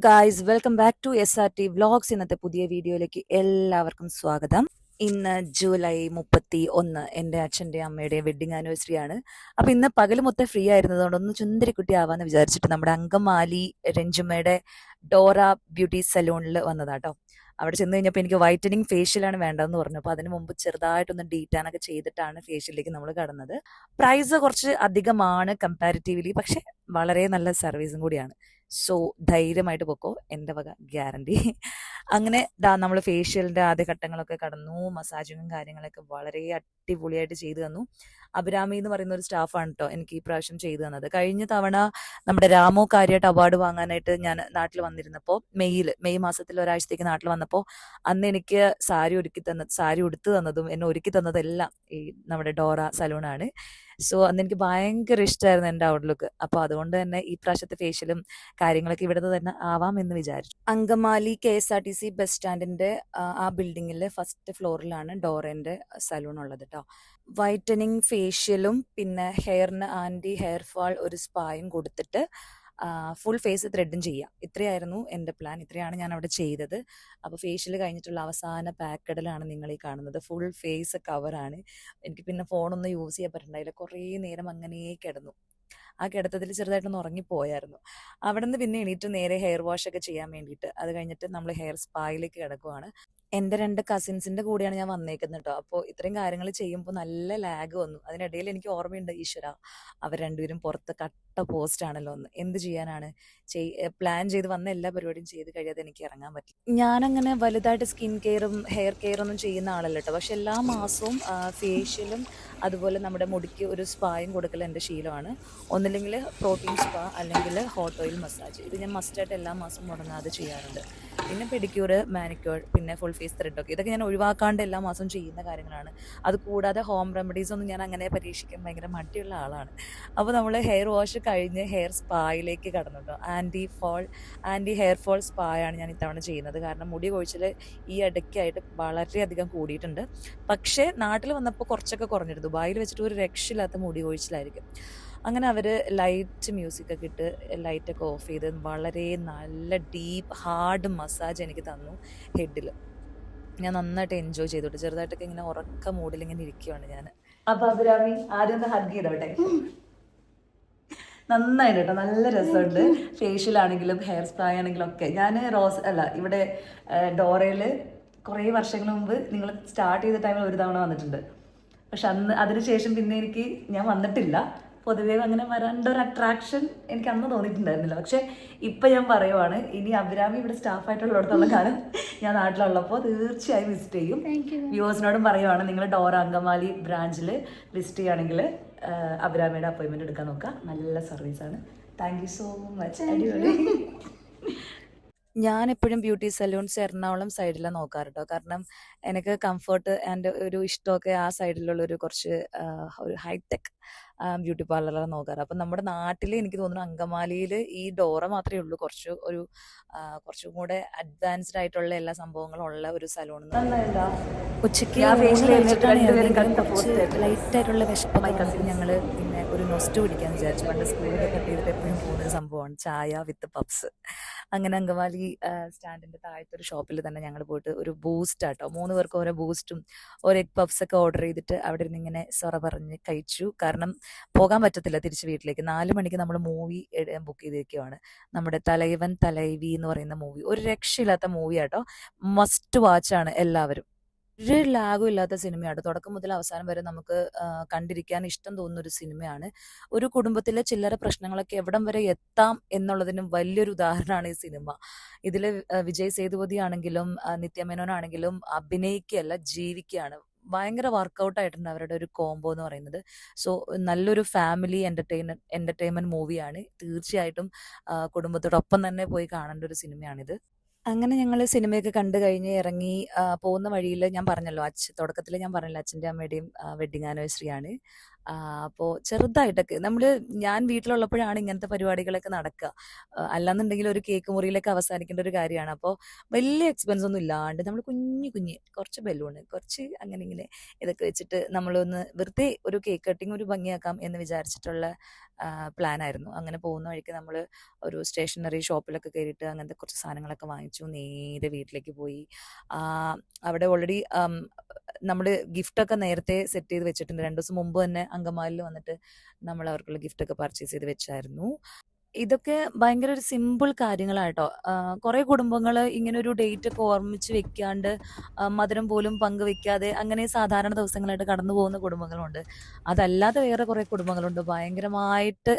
Guys welcome back to S R T vlogs ഇന്നത്തെ പുതിയ വീഡിയോയിലേക്ക് എല്ലാവർക്കും സ്വാഗതം. ഇന്ന് ജൂലൈ മുപ്പത്തി ഒന്ന് എന്റെ അച്ഛന്റെ അമ്മയുടെ വെഡിങ് ആനിവേഴ്സറി ആണ്. അപ്പം ഇന്ന് പകൽ മൊത്തം ഫ്രീ ആയിരുന്നതുകൊണ്ട് ഒന്ന് ചുന്ദരിക്കുട്ടി ആവാന്ന് വിചാരിച്ചിട്ട് നമ്മുടെ അങ്കമാലി രഞ്ജുമ്മയുടെ ഡോറ ബ്യൂട്ടി സലൂണിൽ വന്നതാട്ടോ. അവിടെ ചെന്ന് കഴിഞ്ഞപ്പോൾ എനിക്ക് വൈറ്റനിങ് ഫേഷ്യലാണ് വേണ്ടതെന്ന് പറഞ്ഞു. അപ്പോൾ അതിന് മുമ്പ് ചെറുതായിട്ടൊന്ന് ഡീറ്റാനൊക്കെ ചെയ്തിട്ടാണ് ഫേഷ്യലിലേക്ക് നമ്മൾ കടന്നത്. പ്രൈസ് കുറച്ച് അധികമാണ് കമ്പാരിറ്റീവ്ലി പക്ഷെ വളരെ നല്ല സർവീസും കൂടിയാണ്. സോ ധൈര്യമായിട്ട് പൊക്കോ? എന്റെ വക ഗ്യാരണ്ടി. അങ്ങനെ ദാ നമ്മൾ ഫേഷ്യലിന്റെ ആദ്യ ഘട്ടങ്ങളൊക്കെ കടന്നു. മസാജിങ്ങും കാര്യങ്ങളൊക്കെ വളരെ അടിപൊളിയായിട്ട് ചെയ്തു തന്നു. അഭിരാമി എന്ന് പറയുന്ന ഒരു സ്റ്റാഫാണ് കേട്ടോ എനിക്ക് ഈ പ്രാവശ്യം ചെയ്തു തന്നത്. കഴിഞ്ഞ തവണ നമ്മുടെ രാമോ കാര്യമായിട്ട് അവാർഡ് വാങ്ങാനായിട്ട് ഞാൻ നാട്ടിൽ വന്നിരുന്നപ്പോൾ മെയ്യിൽ മെയ് മാസത്തിൽ ഒരാഴ്ചത്തേക്ക് നാട്ടിൽ വന്നപ്പോൾ അന്ന് എനിക്ക് സാരി ഒരുക്കി തന്ന സാരി ഉടുത്തു തന്നതും എന്നെ ഒരുക്കി തന്നതെല്ലാം ഈ നമ്മുടെ ഡോറ സലൂണാണ്. സോ അന്ന് എനിക്ക് ഭയങ്കര ഇഷ്ടമായിരുന്നു എന്റെ ഔട്ട്ലുക്ക് അപ്പോൾ അതുകൊണ്ട് തന്നെ ഈ പ്രാവശ്യത്തെ ഫേഷ്യലും കാര്യങ്ങളൊക്കെ ഇവിടുന്ന് തന്നെ ആവാം എന്ന് വിചാരിച്ചു. Angamaly K S R T C bus സ്റ്റാൻഡിന്റെ ആ, ബിൽഡിങ്ങിലെ ഫസ്റ്റ് ഫ്ലോറിലാണ് ഡോറന്റെ സലൂൺ ഉള്ളത് കേട്ടോ വൈറ്റനിങ് ഫേഷ്യലും പിന്നെ ഹെയറിന് ആന്റി ഹെയർ ഫാൾ ഒരു സ്പായും കൊടുത്തിട്ട് ഫുൾ ഫേസ് ത്രെഡും ചെയ്യാം. ഇത്രയായിരുന്നു എന്റെ പ്ലാൻ ഇത്രയാണ് ഞാൻ അവിടെ ചെയ്തത്. അപ്പോൾ ഫേഷ്യൽ കഴിഞ്ഞിട്ടുള്ള അവസാന പാക്കഡിലാണ് നിങ്ങൾ ഈ കാണുന്നത്. ഫുൾ ഫേസ് കവറാണ് എനിക്ക് പിന്നെ ഫോണൊന്നും യൂസ് ചെയ്യാൻ പറ്റുന്നുണ്ടായില്ല കുറേ നേരം അങ്ങനെ കിടന്നു. ആ കിടത്തത്തിൽ ചെറുതായിട്ടൊന്ന് ഉറങ്ങിപ്പോയായിരുന്നു. അവിടെ നിന്ന് പിന്നെ എണീറ്റ് നേരെ ഹെയർ വാഷ് ഒക്കെ ചെയ്യാൻ വേണ്ടിയിട്ട്. അത് കഴിഞ്ഞിട്ട് നമ്മൾ ഹെയർ സ്പായിലേക്ക് കിടക്കുവാണ്. എന്റെ രണ്ട് കസിൻസിന്റെ കൂടെയാണ് ഞാൻ വന്നേക്കുന്നത് കേട്ടോ അപ്പോൾ ഇത്രയും കാര്യങ്ങൾ ചെയ്യുമ്പോൾ നല്ല ലാഗ് വന്നു. അതിനിടയിൽ എനിക്ക് ഓർമ്മയുണ്ട് ഈശ്വര അവർ രണ്ടുപേരും പുറത്ത് കട്ട പോസ്റ്റ് ആണല്ലോ ഒന്ന് എന്ത് ചെയ്യാനാണ്? പ്ലാൻ ചെയ്ത് വന്ന എല്ലാ പരിപാടിയും ചെയ്ത് കഴിയാതെ എനിക്ക് ഇറങ്ങാൻ പറ്റില്ല. ഞാനങ്ങനെ വലുതായിട്ട് സ്കിൻ കെയറും ഹെയർ കെയറും ഒന്നും ചെയ്യുന്ന ആളല്ല കേട്ടോ പക്ഷെ എല്ലാ മാസവും ഫേഷ്യലും അതുപോലെ നമ്മുടെ മുടിക്ക് ഒരു സ്പായും കൊടുക്കൽ എന്റെ ശീലമാണ്. ഒന്നില്ലെങ്കിൽ പ്രോട്ടീൻ സ്പാ അല്ലെങ്കിൽ ഹോട്ട് ഓയിൽ മസാജ് ഇത് ഞാൻ മസ്റ്റായിട്ട് എല്ലാ മാസവും മുടങ്ങാതെ ചെയ്യാറുണ്ട്. പിന്നെ പെഡിക്യൂർ മാനിക്യൂർ പിന്നെ ഫുൾ ഫേസ് ത്രെഡ് ഒക്കെ. ഇതൊക്കെ ഞാൻ ഒഴിവാക്കാണ്ട് എല്ലാ മാസവും ചെയ്യുന്ന കാര്യങ്ങളാണ്. അത് കൂടാതെ ഹോം റെമഡീസ് ഒന്നും ഞാൻ അങ്ങനെ പരീക്ഷിക്കാൻ ഭയങ്കര മടിയുള്ള ആളാണ്. അപ്പോൾ നമ്മൾ ഹെയർ വാഷ് കഴിഞ്ഞ് ഹെയർ സ്പായിലേക്ക് കടന്നു anti fall anti hair fall സ്പായാണ് ഞാൻ ഇത്തവണ ചെയ്യുന്നത്. കാരണം മുടി കൊഴിച്ചിൽ ഈ ഇടയ്ക്കായിട്ട് വളരെയധികം കൂടിയിട്ടുണ്ട്. പക്ഷേ നാട്ടിൽ വന്നപ്പോൾ കുറച്ചൊക്കെ കുറഞ്ഞിരുന്നു. ദുബായിൽ വെച്ചിട്ട് ഒരു രക്ഷയില്ലാത്ത മുടി കൊഴിച്ചിലായിരിക്കും. അങ്ങനെ അവർ ലൈറ്റ് മ്യൂസിക് ഒക്കെ ഇട്ട് ലൈറ്റൊക്കെ ഓഫ് ചെയ്ത് വളരെ നല്ല ഡീപ്പ് ഹാർഡ് മസാജ് എനിക്ക് തന്നു ഹെഡിൽ ഞാൻ നന്നായിട്ട് എൻജോയ് ചെയ്തോട്ടെ. ചെറുതായിട്ടൊക്കെ ഇങ്ങനെ ഉറക്ക മൂഡിൽ ഇങ്ങനെ ഇരിക്കുവാണ് ഞാൻ അപ്പൊ അഭിരാമി ആദ്യം ഒന്ന് ഹഗ് ചെയ്തോട്ടെ? നന്നായിട്ട് കേട്ടോ നല്ല രസമുണ്ട്. ഫേഷ്യൽ ആണെങ്കിലും ഹെയർ സ്പ്രേ ആണെങ്കിലും ഒക്കെ. ഞാൻ റോസ് അല്ല ഇവിടെ ഡോറയിൽ കുറേ വർഷങ്ങൾ മുമ്പ് നിങ്ങൾ സ്റ്റാർട്ട് ചെയ്ത ടൈമിൽ ഒരു തവണ വന്നിട്ടുണ്ട്. പക്ഷെ അന്ന് അതിനുശേഷം പിന്നെ എനിക്ക് ഞാൻ വന്നിട്ടില്ല. പൊതുവേ അങ്ങനെ വരേണ്ട ഒരു അട്രാക്ഷൻ എനിക്ക് അന്ന് തോന്നിയിട്ടുണ്ടായിരുന്നില്ല. പക്ഷെ ഇപ്പം ഞാൻ പറയുവാണ് ഇനി അഭിരാമി ഇവിടെ സ്റ്റാഫായിട്ടുള്ളിടത്തുള്ള കാലം ഞാൻ നാട്ടിലുള്ളപ്പോൾ തീർച്ചയായും വിസിറ്റ് ചെയ്യും. വ്യൂവേഴ്സിനോടും പറയുവാണ് നിങ്ങൾ ഡോർ അങ്കമാലി ബ്രാഞ്ചിൽ വിസിറ്റ് ചെയ്യുകയാണെങ്കിൽ അഭിരാമിയുടെ അപ്പോയിൻമെന്റ് എടുക്കാൻ നോക്കുക. നല്ല സർവീസാണ് താങ്ക് യു സോ മച്ച് അടിപൊളി. ഞാൻ എപ്പോഴും ബ്യൂട്ടി സലൂൺസ് എറണാകുളം സൈഡിലാണ് നോക്കാറ് കേട്ടോ കാരണം എനിക്ക് കംഫർട്ട് ആൻഡ് ഒരു ഇഷ്ടമൊക്കെ ആ സൈഡിലുള്ള ഒരു കുറച്ച് ഒരു ഹൈടെക് ബ്യൂട്ടി പാർലറാണ് നോക്കാറ്. അപ്പം നമ്മുടെ നാട്ടിൽ എനിക്ക് തോന്നുന്നു അങ്കമാലിയിൽ ഈ ഡോറ മാത്രമേ ഉള്ളൂ. കുറച്ച് ഒരു കുറച്ചും കൂടെ അഡ്വാൻസ്ഡ് ആയിട്ടുള്ള എല്ലാ സംഭവങ്ങളും ഉള്ള ഒരു സലൂൺ ഉച്ചയ്ക്ക് ലൈറ്റ് ആയിട്ടുള്ള കണ്ടിട്ട് ഞങ്ങൾ പിന്നെ ഒരു നൊസ്റ്റ് പിടിക്കാൻ വിചാരിച്ചു. പണ്ട് സ്കൂളിൽ കട്ട് ചെയ്തിട്ട് എപ്പോഴും പോകുന്ന സംഭവമാണ്. ചായ വിത്ത് പപ്സ് അങ്ങനെ അങ്കമാലി സ്റ്റാൻഡിന്റെ താഴത്തെ ഒരു ഷോപ്പിൽ തന്നെ ഞങ്ങൾ പോയിട്ട് ഒരു ബൂസ്റ്റ് ആട്ടോ. മൂന്ന് പേർക്ക് ഓരോ ബൂസ്റ്റും ഓരോ എഗ് പഫ്സ് ഒക്കെ ഓർഡർ ചെയ്തിട്ട് അവിടെ ഇരുന്ന് ഇങ്ങനെ സൊറ പറഞ്ഞ് കഴിച്ചു. കാരണം പോകാൻ പറ്റത്തില്ല തിരിച്ച് വീട്ടിലേക്ക്. നാല് മണിക്ക് നമ്മൾ മൂവി ബുക്ക് ചെയ്തിരിക്കുകയാണ് നമ്മുടെ തലൈവൻ തലൈവി എന്ന് പറയുന്ന മൂവി ഒരു രക്ഷയില്ലാത്ത മൂവി ആട്ടോ. മസ്റ്റ് വാച്ച് ആണ് എല്ലാവരും. ഒരു ലാഗും ഇല്ലാത്ത സിനിമയാണ്. തുടക്കം മുതൽ അവസാനം വരെ നമുക്ക് കണ്ടിരിക്കാൻ ഇഷ്ടം തോന്നുന്ന ഒരു സിനിമയാണ്. ഒരു കുടുംബത്തിലെ ചില്ലറ പ്രശ്നങ്ങളൊക്കെ എവിടം വരെ എത്താം എന്നുള്ളതിനും വലിയൊരു ഉദാഹരണമാണ് ഈ സിനിമ. ഇതിൽ വിജയ് സേതുപതി ആണെങ്കിലും നിത്യമേനോനാണെങ്കിലും അഭിനയിക്കുകയല്ല ജീവിക്കുകയാണ്. ഭയങ്കര വർക്കൗട്ട് ആയിട്ടുണ്ട് അവരുടെ ഒരു കോംബോ എന്ന് പറയുന്നത്. സോ നല്ലൊരു ഫാമിലി എന്റർടൈൻമെന്റ് എന്റർടൈൻമെന്റ് മൂവിയാണ് തീർച്ചയായിട്ടും കുടുംബത്തോടൊപ്പം തന്നെ പോയി കാണേണ്ട ഒരു സിനിമയാണിത്. അങ്ങനെ ഞങ്ങൾ സിനിമയൊക്കെ കണ്ടു കഴിഞ്ഞ് ഇറങ്ങി പോകുന്ന വഴിയിൽ ഞാൻ പറഞ്ഞല്ലോ അച്ഛൻ തുടക്കത്തിൽ ഞാൻ പറഞ്ഞല്ലോ അച്ഛന്റെ അമ്മയുടെയും വെഡിങ് ആനിവേഴ്സറി ആണ്. അപ്പോൾ ചെറുതായിട്ടൊക്കെ നമ്മൾ ഞാൻ വീട്ടിലുള്ളപ്പോഴാണ് ഇങ്ങനത്തെ പരിപാടികളൊക്കെ നടക്കുക അല്ലാന്നുണ്ടെങ്കിൽ ഒരു കേക്ക് മുറിയിലൊക്കെ അവസാനിക്കേണ്ട ഒരു കാര്യമാണ്. അപ്പോൾ വലിയ എക്സ്പെൻസ് ഒന്നും ഇല്ലാണ്ട് നമ്മൾ കുഞ്ഞു കുഞ്ഞ് കുറച്ച് ബലൂണ് കുറച്ച് അങ്ങനെ ഇങ്ങനെ ഇതൊക്കെ വെച്ചിട്ട് നമ്മളൊന്ന് വെറുതെ ഒരു കേക്ക് കട്ടിങ് ഒരു ഭംഗിയാക്കാം എന്ന് വിചാരിച്ചിട്ടുള്ള പ്ലാൻ ആയിരുന്നു. അങ്ങനെ പോകുന്ന വഴിക്ക് നമ്മൾ ഒരു സ്റ്റേഷനറി ഷോപ്പിലൊക്കെ കയറിയിട്ട് അങ്ങനത്തെ കുറച്ച് സാധനങ്ങളൊക്കെ വാങ്ങിച്ചു. നേരെ വീട്ടിലേക്ക് പോയി. അവിടെ ഓൾറെഡി നമ്മൾ ഗിഫ്റ്റൊക്കെ നേരത്തെ സെറ്റ് ചെയ്ത് വെച്ചിട്ടുണ്ട്. രണ്ട് ദിവസം മുമ്പ് തന്നെ അങ്കമാലിൽ വന്നിട്ട് നമ്മൾ അവർക്കുള്ള ഗിഫ്റ്റൊക്കെ പർച്ചേസ് ചെയ്ത് വെച്ചായിരുന്നു. ഇതൊക്കെ ഭയങ്കര ഒരു സിമ്പിൾ കാര്യങ്ങളാട്ടോ കുറേ കുടുംബങ്ങൾ ഇങ്ങനെ ഒരു ഡേറ്റ് ഒക്കെ ഓർമ്മിച്ച് വെക്കാണ്ട് മധുരം പോലും പങ്കുവെക്കാതെ അങ്ങനെ സാധാരണ ദിവസങ്ങളായിട്ട് കടന്നു പോകുന്ന കുടുംബങ്ങളുണ്ട്. അതല്ലാതെ വേറെ കുറേ കുടുംബങ്ങളുണ്ട്. ഭയങ്കരമായിട്ട്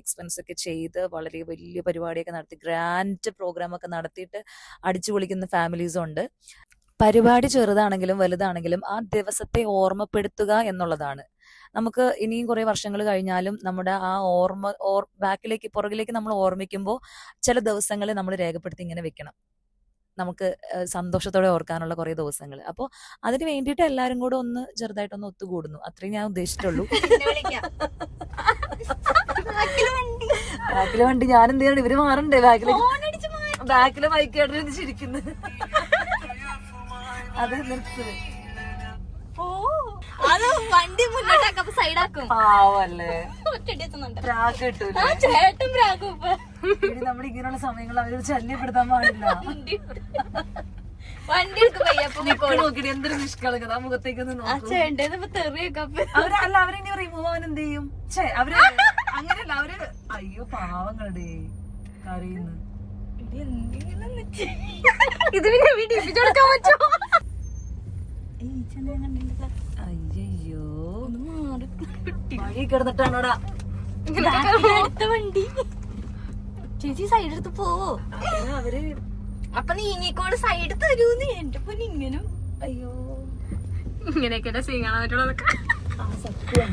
എക്സ്പെൻസ് ഒക്കെ ചെയ്ത് വളരെ വലിയ പരിപാടിയൊക്കെ നടത്തി ഗ്രാൻഡ് പ്രോഗ്രാം ഒക്കെ നടത്തിയിട്ട് അടിച്ചു പൊളിക്കുന്ന ഫാമിലീസും ഉണ്ട്. പരിപാടി ചെറുതാണെങ്കിലും വലുതാണെങ്കിലും ആ ദിവസത്തെ ഓർമ്മപ്പെടുത്തുക എന്നുള്ളതാണ്. നമുക്ക് ഇനിയും കുറേ വർഷങ്ങൾ കഴിഞ്ഞാലും നമ്മുടെ ആ ഓർമ്മ ഓർ ബാക്കിലേക്ക് പുറകിലേക്ക് നമ്മൾ ഓർമ്മിക്കുമ്പോൾ ചില ദിവസങ്ങൾ നമ്മൾ രേഖപ്പെടുത്തി ഇങ്ങനെ വെക്കണം. നമുക്ക് സന്തോഷത്തോടെ ഓർക്കാനുള്ള കുറേ ദിവസങ്ങൾ. അപ്പോൾ അതിന് വേണ്ടിയിട്ട് എല്ലാവരും കൂടെ ഒന്ന് ചെറുതായിട്ടൊന്ന് ഒത്തുകൂടുന്നു. അത്രയും ഞാൻ ഉദ്ദേശിച്ചിട്ടുള്ളൂ. ബാക്കിൽ വണ്ടി. ഞാൻ എന്ത് ചെയ്യണം ഇവർ മാറണ്ടേ ബാക്കിലെ. ബാക്കിലെ ബൈക്കേട്ടൻ ചിരിക്കുന്നു. അത് നിർത്ത്. ഓ, അത് വണ്ടി മുന്നോട്ടാക്കും അപ്പൊ സൈഡാക്കും. പാവല്ലേ. പ്രാക്ക് കിട്ടൂല? ആ ചേട്ടൻ ഇപ്പൊ. നമ്മൾ ഇങ്ങനെയുള്ള സമയങ്ങൾ അവർ ശല്യപ്പെടുത്താൻ പാടില്ല. വണ്ടി നോക്കിട്ട് എന്തൊരു നിഷ്കളങ്കത. ആ മുഖത്തേക്ക് ഒന്ന് ആ നോക്കൂ. ചേട്ടൻ ഇപ്പൊ തെറിയൊക്കെ അപ്പൊ. അവർ അല്ല അവരിനി റിമൂവ് ആവാൻ എന്ത് ചെയ്യും? ഛേ അവർ അങ്ങനെയല്ല അവർ അയ്യോ പാവങ്ങളുടെ കരയുന്നു. ഇത് പിന്നെ വീട്ടിൽ പറ്റുമോ? അയ്യോ വഴി കിടന്നിട്ടാണോടാ? വണ്ടി. ചേച്ചി സൈഡ് എടുത്ത് പോവോ അവർ അപ്പൊ അപ്പൊ നീങ്ങിക്കോട് സൈഡ് തരൂന്ന്. എന്റെ പൊന്നെ ഇങ്ങനെ. അയ്യോ. ഇങ്ങനെയൊക്കെ ആ സത്യം.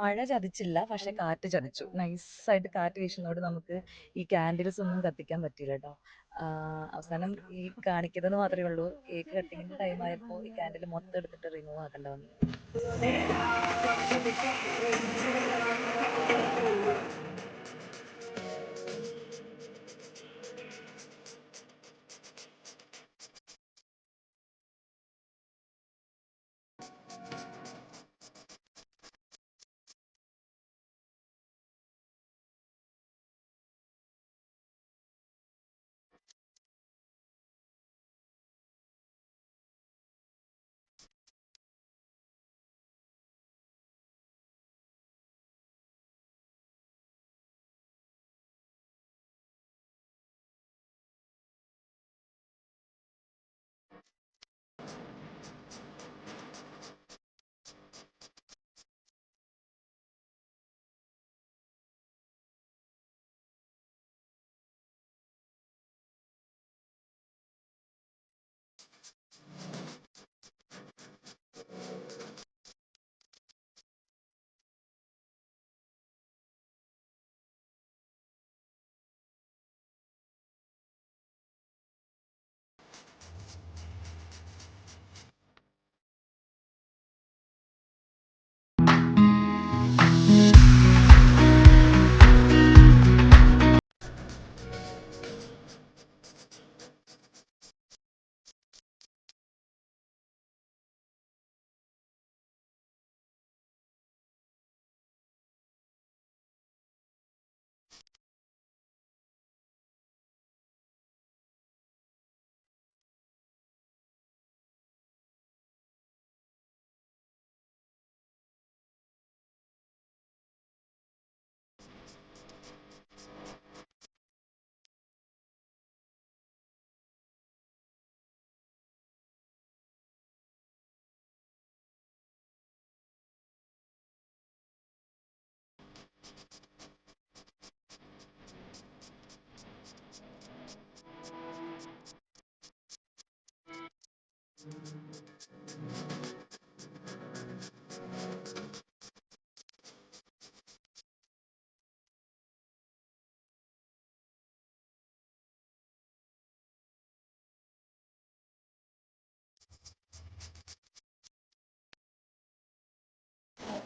മഴ ചതിച്ചില്ല പക്ഷെ കാറ്റ് ചതിച്ചു. നൈസായിട്ട് കാറ്റ് വീശുന്നതോട് നമുക്ക് ഈ ക്യാൻഡിൽസ് ഒന്നും കത്തിക്കാൻ പറ്റിയില്ല കേട്ടോ അവസാനം ഈ കാണിക്കുന്നത് മാത്രമേ ഉള്ളൂ. കേക്ക് കട്ടിങ്ങിന്റെ ടൈം ആയപ്പോൾ ഈ ക്യാൻഡിൽ മൊത്തം എടുത്തിട്ട് റിമൂവ് ആക്കേണ്ട വന്നു.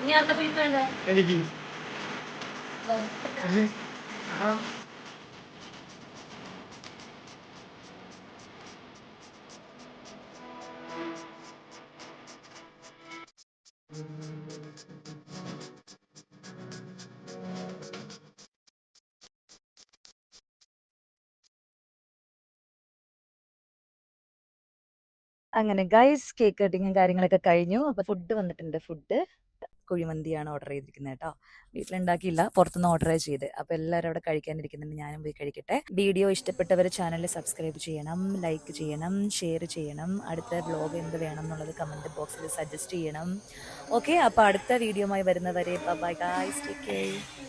ഇനി അടുത്ത ഫിലിം വേണ്ടേ എനിക്ക് ആ അങ്ങനെ ഗൈസ് കേക്ക് കട്ടിങ്ങും കാര്യങ്ങളൊക്കെ കഴിഞ്ഞു. അപ്പൊ ഫുഡ് വന്നിട്ടുണ്ട്. ഫുഡ് കുഴിമന്തിയാണ് ഓർഡർ ചെയ്തിരിക്കുന്നത് കേട്ടോ. വീട്ടിലുണ്ടാക്കിയില്ല. പുറത്തുനിന്ന് ഓർഡർ ചെയ്ത്. അപ്പൊ എല്ലാവരും അവിടെ കഴിക്കാനിരിക്കുന്നുണ്ട്. ഞാനും പോയി കഴിക്കട്ടെ. വീഡിയോ ഇഷ്ടപ്പെട്ടവർ ചാനൽ സബ്സ്ക്രൈബ് ചെയ്യണം ലൈക്ക് ചെയ്യണം ഷെയർ ചെയ്യണം. അടുത്ത ബ്ലോഗ് എന്ത് വേണം എന്നുള്ളത് കമന്റ് ബോക്സിൽ സജസ്റ്റ് ചെയ്യണം. ഓക്കെ അപ്പൊ അടുത്ത വീഡിയോയുമായി വരുന്നവരെ ബൈ ഗൈസ് ടേക്ക് കെയർ